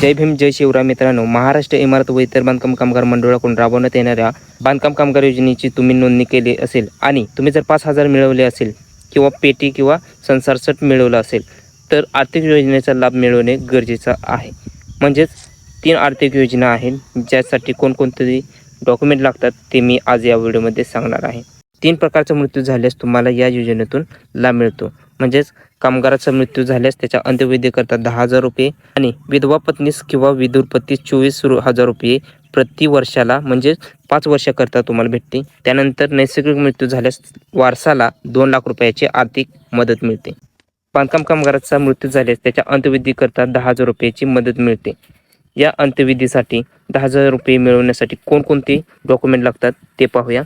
जय भीम जय शिवराय मित्रांनो. महाराष्ट्र इमारत व इतर बांधकाम कामगार मंडळाकडून राबवण्यात येणाऱ्या बांधकाम कामगार योजनेची तुम्ही नोंदणी केली असेल आणि तुम्ही जर पाच हजार मिळवले असेल किंवा पेटी किंवा संसारसट मिळवलं असेल तर आर्थिक योजनेचा लाभ मिळवणे गरजेचं आहे. म्हणजेच तीन आर्थिक योजना आहेत ज्यासाठी कोणकोणते डॉक्युमेंट लागतात ते मी आज या व्हिडिओमध्ये सांगणार आहे. तीन प्रकारचा मृत्यू झाल्यास तुम्हाला या योजनेतून लाभ मिळतो. म्हणजेच कामगाराचा मृत्यू झाल्यास त्याच्या अंत्यविधीकरता दहा हजार रुपये आणि विधवा पत्नीस किंवा विधुर पत्नीस चोवीस हजार रुपये प्रति वर्षाला म्हणजे पाच वर्षाकरता तुम्हाला भेटते. त्यानंतर नैसर्गिक मृत्यू झाल्यास वारसाला दोन लाख रुपयाची आर्थिक मदत मिळते. बांधकाम कामगाराचा मृत्यू झाल्यास त्याच्या अंत्यविधीकरता दहा हजार रुपयाची मदत मिळते. या अंत्यविधीसाठी दहा हजार रुपये मिळवण्यासाठी कोणकोणते डॉक्युमेंट लागतात ते पाहूया.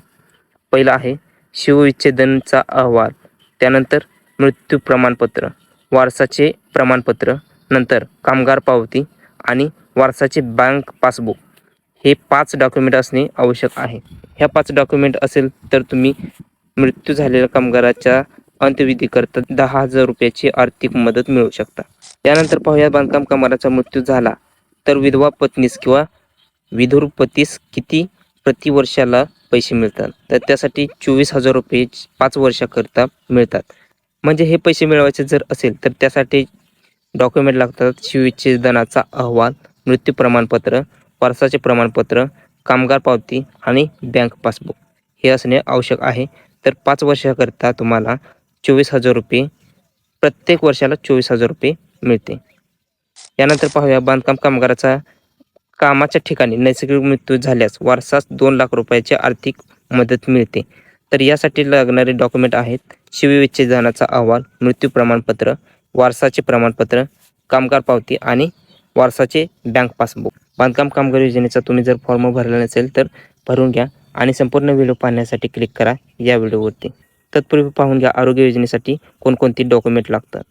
पहिलं आहे शिवविच्छेदनचा अहवाल त्यानंतर मृत्यू प्रमाणपत्र वारसाचे प्रमाणपत्र नंतर कामगार पावती आणि वारसाचे बँक पासबुक हे पाच डॉक्युमेंट असणे आवश्यक आहे. ह्या पाच डॉक्युमेंट असेल तर तुम्ही मृत्यू झालेल्या कामगाराच्या अंत्यविधीकरता दहा हजार रुपयाची आर्थिक मदत मिळू शकता. त्यानंतर पाहूया बांधकाम कामगाराचा मृत्यू झाला तर विधवा पत्नीस किंवा विधुर पतीस किती प्रतिवर्षाला पैसे मिळतात. तर त्यासाठी चोवीस हजार रुपये पाच वर्षाकरता मिळतात. म्हणजे हे पैसे मिळवायचे जर असेल तर त्यासाठी डॉक्युमेंट लागतात. शिवविच्छेदनाचा अहवाल मृत्यू प्रमाणपत्र वारसाचे प्रमाणपत्र कामगार पावती आणि बँक पासबुक. हे असणे आवश्यक आहे. तर पाच वर्षाकरता तुम्हाला चोवीस हजार रुपये प्रत्येक वर्षाला चोवीस हजार रुपये मिळते. यानंतर पाहूया बांधकाम कामगाराचा कामाच्या ठिकाणी नैसर्गिक मृत्यू झाल्यास वारसास दोन लाख रुपयाची आर्थिक मदत मिळते. तर यासाठी लागणारे डॉक्युमेंट आहेत. शिवविच्छेदनाचा अहवाल मृत्यू प्रमाणपत्र वारसाचे प्रमाणपत्र कामगार पावती आणि वारसाचे बँक पासबुक बांधकाम कामगार योजनेचा तुम्ही जर फॉर्म भरला नसेल तर भरून घ्या आणि संपूर्ण व्हिडिओ पाहण्यासाठी क्लिक करा या व्हिडिओवरती तत्पूर्वी पाहून घ्या आरोग्य योजनेसाठी कोणकोणती डॉक्युमेंट लागतात.